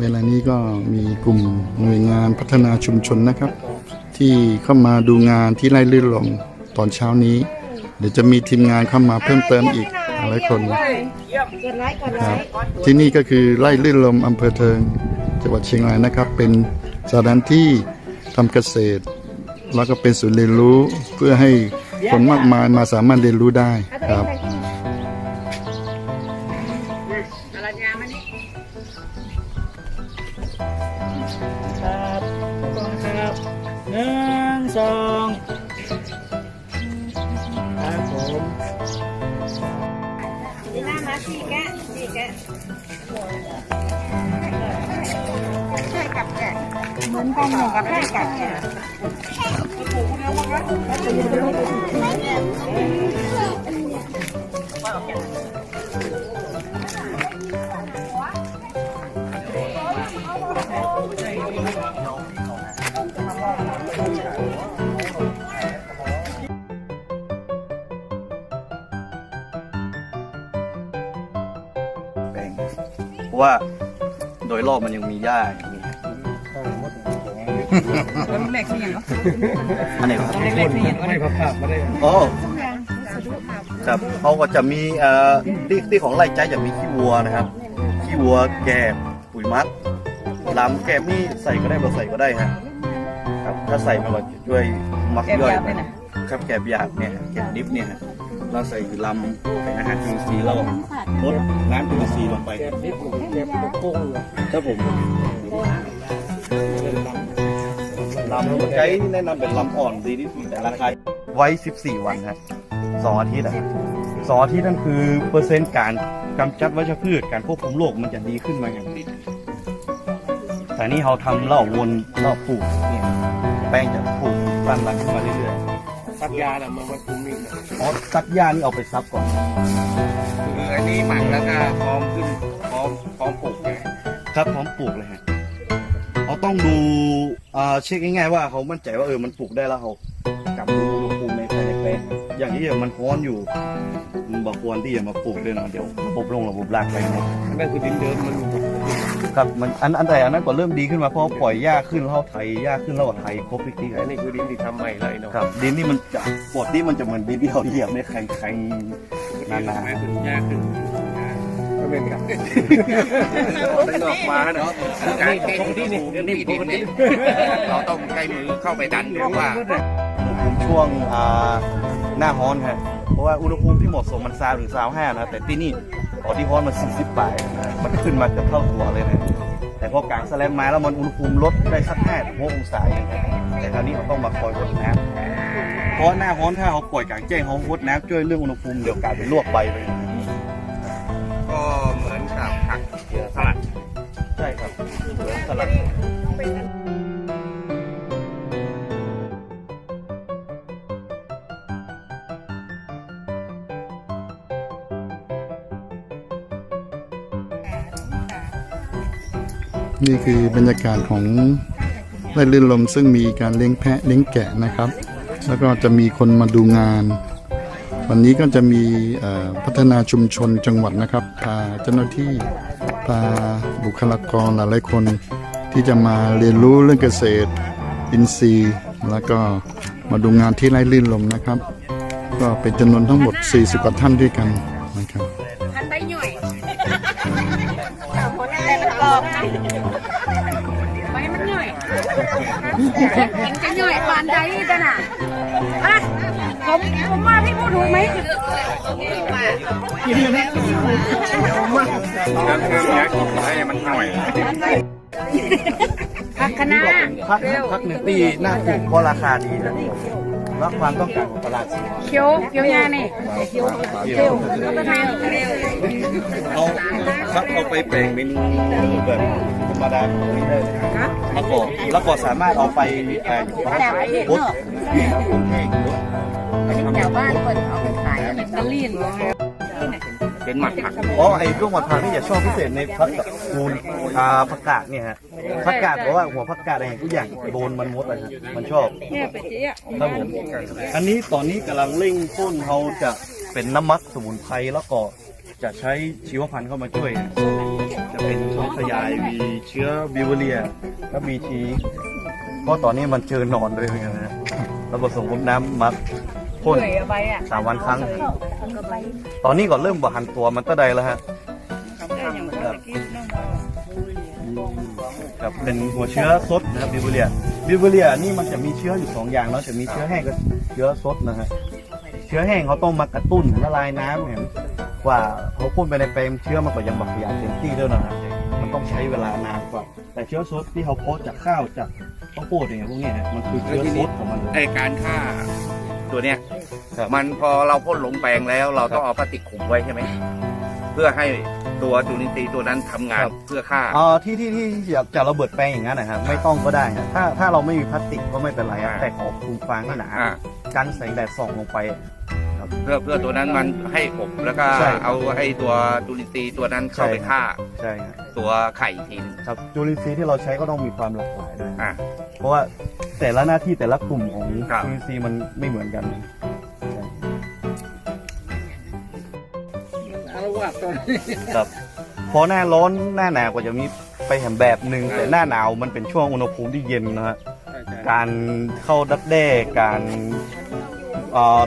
เวลานี้ก็มีกลุ่มหน่วยงานพัฒนาชุมชนนะครับ ที่เข้ามาดูงานที่ไร่ลื่นลมตอนเช้านี้ เดี๋ยวจะมีทีมงานเข้ามาเพิ่มเติมอีกหลายคนครับที่นี่ก็คือไร่ลื่นลมอำเภอเทิงจังหวัดเชียงรายนะครับ เป็นสถานที่ทำเกษตร แล้วก็เป็นศูนย์เรียนรู้เพื่อให้คนมากมายมาสามารถเรียนรู้ได้ครับ ครับผมหน้ามาสี่แกะสี่แกะใช่กับแกะเหมือนกันอย่างกับใช่กับแกะแป ว่า โดยรอบมันยังมีหญ้าอย่างนี้แล้วแม่ขี้ยังเนาะอันไหนครับแม่ขี้ยังไม่พับภาพมาได้อ๋อครับเขาก็จะมีเอ่อที่ที่ของไร่ใจจะมีขี้วัวนะครับขี้วัวแกบปุ๋ยมัดลำแกบนี่ใส่ก็ได้บ่ใส่ก็ได้ฮะครับถ้าใส่มันก็จะช่วยมักย่อยครับแกบหยาบเนี่ยแกบดิบเนี่ยฮะ เราใส่ลำเป็นอาหารจุลินทรีย์เราลดน้ำจุลินทรีย์ลงไปแกนี่ผมแกเป็นโป้งเลยครับผมลำไกด์แนะนำเป็นลำอ่อนดีที่สุดแต่ราคาไว้ 14 วันครับสองอาทิตย์อะสองอาทิตย์นั่นคือเปอร์เซ็นต์การกำจัดวัชพืชการควบคุมโรคมันจะดีขึ้นมาอย่างดีแต่นี่เราทำเล่าวนเล่าปลูกเนี่ยแป้งจะปลูกตั้งหลังขึ้นมาเรื่อย ซักยาน่ะมันมันคุมนี่นะๆอ๋อซักหญ้านี่เอาไปซับก่อน คืออันนี้หมักแล้วก็พร้อมขึ้นพร้อมพร้อมปลูกไงครับพร้อมปลูกเลยฮะเขาต้องดูอ่าเช็คง่ายๆว่าเขามั่นใจว่าเออมันปลูกได้แล้วเขากลับดูอุณหภูมิในภายในแปลงอย่างนี้มันร้อนอยู่มันบอกควรที่จะมาปลูกด้วยเนาะเดี๋ยวระบบลงระบบรากไปหมดนั่นคือดินเดิมมัน ครับมันอันอันแต่อันนั้นก็เริ่มดีขึ้นมาเพราะปล่อยหญ้าขึ้นแล้วเขาไถหญ้าขึ้นแล้วก็ไถครบอีกทีอันนี้คือดินที่ทำใหม่เลยเนาะครับดินนี่มันจะปวดที่มันจะเหมือนดินที่เราเหยียบเนี่ยแข็งแข็งๆนานไม่ขึ้นยากขึ้นก็เป็นครับได้ออกมาเนาะการเก่งที่นี่นี่ปกติเราต้องใช้มือเข้าไปดันเพราะว่าๆช่วงอ่าหน้าร้อนครับเพราะว่าอุณหภูมิที่เหมาะสมมันซาวถึงซาวห้านะแต่ที่นี่ ตอนที่ฮ้อนมันสี่สิบปลาทมันขึ้นมาเกือบเท่าตัวเลยนะแต่พอกลางแสลมมาแล้วมันอุณหภูมิลดได้สักห้าถึงหกองศาเองแต่คราวนี้เราต้องมาคอยรดน้ำเพราะหน้าฮ้อนถ้าเขาปล่อยกลางแจ้งเขารดน้ำช่วยเรื่องอุณหภูมิเดี๋ยวกลายเป็นลวกใบไป นี่คือบรรยากาศของไร่ลื่นลมซึ่งมีการเลี้ยงแพะเลี้ยงแกะนะครับ แล้วก็จะมีคนมาดูงาน วันนี้ก็จะมีพัฒนาชุมชนจังหวัดนะครับพาเจ้าหน้าที่พาบุคลากรหลายๆคนที่จะมาเรียนรู้เรื่องเกษตร อินทรีย์ แล้วก็มาดูงานที่ไร่ลื่นลมนะครับ ก็เป็นจำนวนทั้งหมด 40 กว่าท่านด้วยกันนะครับ แรกนกรอบนะไปมันหน่อยมันจะหน่อยปานใดกันอะอะผมผมว่าพี่พูดถูกไหมก็คืออยากให้มันหน่อยผักคณะพักพักหนึ่งปีหน้าปลูกเพราะราคาดีนะ แล้วความต้องการของตลาดเขียวเขียวยาเนี่ยเขียวเขียวแล้วก็ทานเร็วเอาครับเอาไปแปลงเป็นแบบธรรมดาแบบนี้ได้เลยแล้วก็แล้วก็สามารถเอาไปแปลงพุทธคุณเองแถวบ้านคนเอาไปขายอิตาลีน เป็นหมักผักอ๋อไอ้พวกมะพร้าวนี่จะชอบพิเศษในผักมูลอ่าผักกาดเนี่ยฮะผักกาดเพราะว่าหัวผักกาดอะไรทุกอย่างโดนมันมดเลยฮะมันชอบเนี่ยไปเจ๊อะครับผมอันนี้ตอนนี้กำลังเร่งต้นเขาจะเป็นน้ำมักสมุนไพรแล้วก็จะใช้ชีวพันธุ์เข้ามาช่วยฮะจะเป็นช่วงขยายมีเชื้อบิวเรียและบีทีเพราะตอนนี้มันเจอหนอนเลยเหมือนกันนะเราผสมกับน้ำมัก พ่นเปื่อยเอาไปอะสามวันครั้ง ตอนนี้ก็เริ่มบหันตัวมันตะใดแล้วฮะครับครับเป็นหัวเชื้อสดนะครับบิวเรียบิวเรียนี่มันจะมีเชื้ออยู่สองอย่างแล้วจะมีเชื้อแห้งกับเชื้อสดนะฮะเชื้อแห้งเขาต้องมากระตุ้นละลายน้ำเนี่ยกว่าเขาพ่นไปในเปรมเชื้อมันก็ยังบักขยายเต็มที่ด้วยนะฮะมันต้องใช้เวลานานกว่า แต่เชื้อสดที่เขาเพาะจากข้าวจากข้าวโพดอย่างเงี้ยพวกเนี้ยฮะมันคือเชื้อสดของมันเลยไอการฆ่า ตัวเนี้ยครับ มันพอเราพ่นลงแปลงแล้ว เราต้องเอาพลาสติกคลุมไว้ใช่ไหมเพื่อให้ตัวจุลินทรีย์ตัวนั้นทำงานเพื่อฆ่าอ๋อที่ที่ที่ที่จะจะระเบิดแปลงอย่างนั้นนะครับไม่ต้องก็ได้ครับถ้าถ้าเราไม่มีพลาสติกก็ไม่เป็นไรครับอ่า แต่ขอคลุมฟางให้หนาอ่ากันแสงแดดส่องลงไป เพื่อเพื่อตัวนั้นมันให้อบแล้วก็ใช่เอาไอ้ตัวจุลินทรีย์ตัวนั้นเข้าไปใช่ฆ่าใช่ครับตัวไข่อีกทีหนึงครับจุลินทรีย์ที่เราใช้ก็ต้องมีความหลากหลายด้วยอ่า เพราะว่า แต่ละหน้าที่แต่ละกลุ่มของครับ จุลินทรีย์มันไม่เหมือนกันครับพอหน้าร้อนหน้าหนาวก็จะมีไปแหมแบบหนึ่งแต่หน้าหนาวมันเป็นช่วงอุณหภูมิที่เย็นนะฮะ การเข้าดักแด้การเอ่อ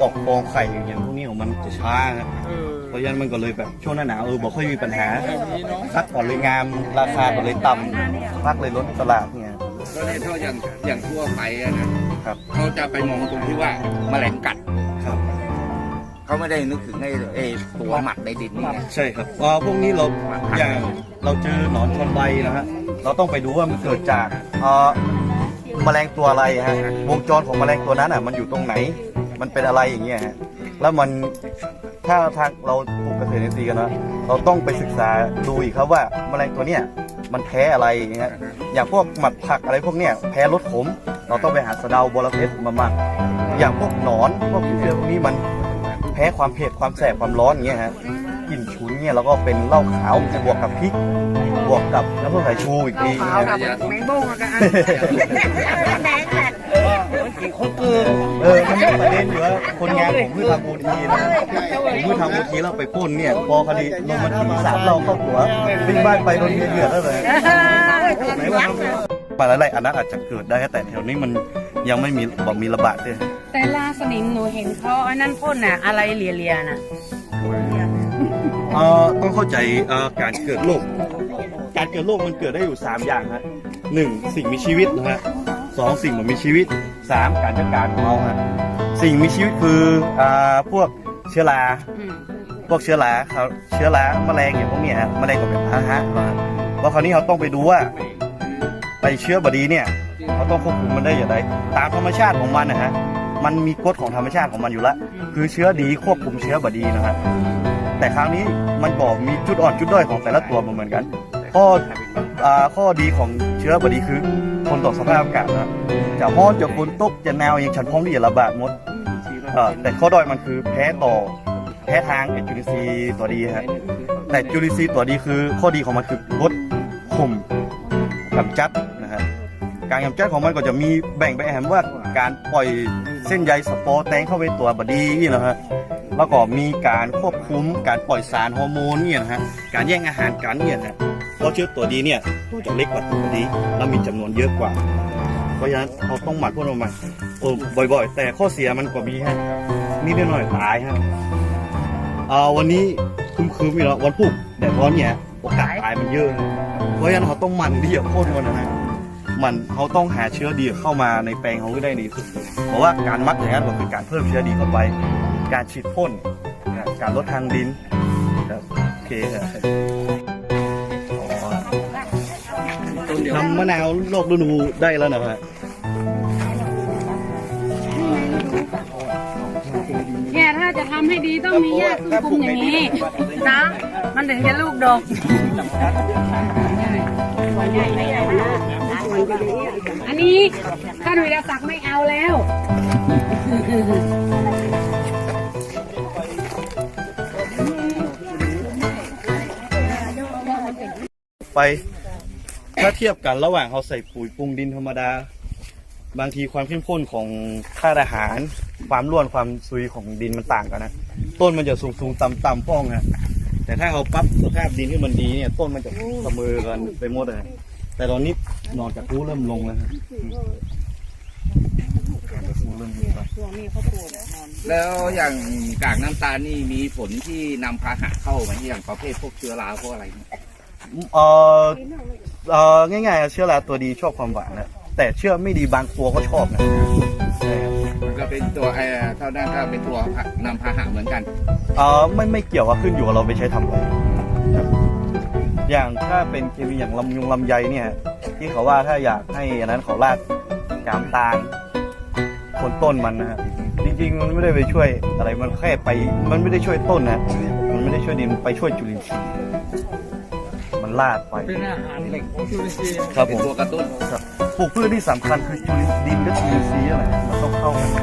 ออกฟองไข่อย่างเงี้ยพวกนี้ของมันจะช้าครับเพราะฉะนั้นมันก็เลยแบบช่วงหน้าหนาวเออบอกค่อยมีปัญหาพักก่อนเลยงามราคาก็เลยต่ำพักเลยลดตลาดเนี่ย ก็เลยเท่าอย่างอย่างทั่วไปอะนะครับ เขาจะไปมองตรงที่ว่าแมลงกัดครับ เขาไม่ได้นึกถึงไอ้ไอ้ตัวหมักในดินนี่ไง ใช่ครับเอ่อพวกนี้เราอย่างเราเจอหนอนชนใบนะฮะเราต้องไปดูว่ามันเกิดจากเอ่อแมลงตัวอะไรฮะวงจรของแมลงตัวนั้นอะมันอยู่ตรงไหน มันเป็นอะไรอย่างเงี้ยฮะแล้วมันถ้าทางเราปลูกเกษตรอินทรีย์กันนะเราต้องไปศึกษาดูอีกครับว่าแมลงตัวเนี้ย มันแพ้อะไรอย่างเงี้ยอย่างพวกหมัดผักอะไรพวกเนี้ยแพ้รสขม เราต้องไปหาสะเดาบอระเพ็ดมาหมัก อย่างพวกหนอนพวกเชื้อพวกนี้มันแพ้ความเผ็ดความแสบความร้อนอย่างเงี้ยฮะกลิ่นฉุนเนี่ยแล้วก็เป็นเหล้าขาวบวกกับพริกบวกกับน้ำส้มสายชูอีกทีขาวนะกับแมงบ้งอะกันแดงแหละเออมันมีประเด็นอยู่ว่าคนงานผมเพิ่งทำบูทีนะผมเพิ่งทำบูทีแล้วไปพ่นเนี่ยพอคดีลงมาทีสามเราเข้าหัววิ่งบ้านไปโดนเมียเดือดแล้วเลยไหนว่าปลาอะไรอันนั้นอาจจะเกิดได้แต่แถวนี้มันยังไม่มีบอกมีระบาดด้วยแต่ลาสนิมหนูเห็นเขาอันนั้นพ่นน่ะอะไรเลียๆน่ะเอ่อต้องเข้าใจเอ่อการเกิดโรคการเกิดโรคมันเกิดได้อยู่ 3 อย่างฮะหนึ่งสิ่งมีชีวิตนะฮะสองสิ่งมันมีชีวิต สามการจัดการของเราฮะสิ่งมีชีวิตคืออ่าพวกเชื้อรา อืมพวกเชื้อราเขาเชื้อราแมลงอย่างพวกเนี้ยฮะแมลงก็เป็นพาหะนะฮะว่าคราวนี้เขาต้องไปดูว่าไปเชื้อบดีเนี่ยเขาต้องควบคุมมันได้อย่างไรตามธรรมชาติของมันนะฮะมันมีกฎของธรรมชาติของมันอยู่แล้วคือเชื้อดีควบคุมเชื้อบดีนะฮะแต่คราวนี้มันบอกมีจุดอ่อนจุดด้อยของแต่ละตัวมันเหมือนกันข้ออ่าข้อดีของเชื้อบดีคือท นต่อสภาพอากาศนะจะร้อนจะฝนตกจะหนาวอย่างฉันพร้อมที่จะระบาดหมดเอ่อแต่ข้อด้อยมันคือแพ้ต่อแพ้ทางไอ้จุลินทรีย์ตัวดีฮะแต่จุลินทรีย์ตัวดีคือข้อดีของมันคือลดข่มกำจัดนะฮะการกำจัดของมันก็จะมีแบ่งไปแหมว่าการปล่อยเส้นใยสปอร์แตงเข้าไปตัวบดีนะฮะแล้วก็มีการควบคุมการปล่อยสารฮอร์โมนเนี่ยนะฮะการแย่งอาหารกันเนี่ยนะฮะเพ ราะเชื้อตัวดีเนี่ยตัวจะเล็กกว่าตัวดีแล้วมีจำนวนเยอะกว่า เพราะฉะนั้นเราต้องหมั่นพ่นออกมาโอ้บ่อย ๆ แต่ข้อเสียมันก็มีฮะนิดหน่อยตายฮะอ่อวันนี้คืมคืมๆอยู่แล้ววันพุธแต่ร้อนเนี่ยโอกาสตายมันเยอะ เพราะฉะนั้นเขาต้องหมั่นดีกับพ่นกันนะฮะมันเขาต้องหาเชื้อดีเข้ามาในแปลงเขาได้ดีที่สุดเพราะว่าการมักอย่างนั้นก็คือการเพิ่มเชื้อดีเข้าไป การฉีดพ่น การลดทางดินโอเคครับ ทำมะนาวโลกฤดูได้แล้วนะฮะเนี่ยถ้าจะทำให้ดีต้องมีหญ้าขึ้นคุมอย่างนี้นะมันถึงจะลูกดกอันนี้ข้าหนุ่ยดาศักดิ์ไม่เอาแล้วไป ถ้าเทียบกันระหว่างเราใส่ปุ๋ยปรุงดินธรรมดา บางทีความเข้มข้นของธาตุอาหาร ความร่วนความซุยของดินมันต่างกันนะต้นมันจะสูงสูงต่ำต่ำๆป้องฮะแต่ถ้าเราปรับสภาพดินที่มันดีเนี่ยต้นมันจะเสมอกันไปหมดเลยแต่ตอนนี้หนอนจากกูเริ่มลงแล้วครับกูเริ่มลงแล้วแล้วอย่างกากน้ำตาลนี่มีผลที่นำพาหะเข้าไหมอย่างประเภทพวกเชื้อราพวกอะไรเนี่ยเออ เออง่ายๆเชื้อราตัวดีชอบความหวานนะแต่เชื่อไม่ดีบางตัวก็ชอบนะใช่ครับมันก็เป็นตัวเอ่อเท่านั้นก็เป็นตัวนำพาหะเหมือนกันเออไม่ไม่เกี่ยวว่าขึ้นอยู่กับเราไปใช้ทำอะไรครับอย่างถ้าเป็นเคมีอย่างลำยงลำไยเนี่ย ที่เขาว่าถ้าอยากให้อันนั้นเขาลากกามตาลคนต้นมันนะฮะจริงๆ มันไม่ได้ไปช่วยอะไรมันแค่ไป มันไม่ได้ช่วยต้นนะ มันไม่ได้ช่วยดินไปช่วยจุลินทรีย์มัน ลากไป เป็นอาหารเหล็กของจุลินทรีย์ครับเป็ผนมตัวกระตุ้นครับปลูกพืชที่สำคัญคือจุลินดินกับจุลินทรีย์อะไรมันต้องเข้ากัน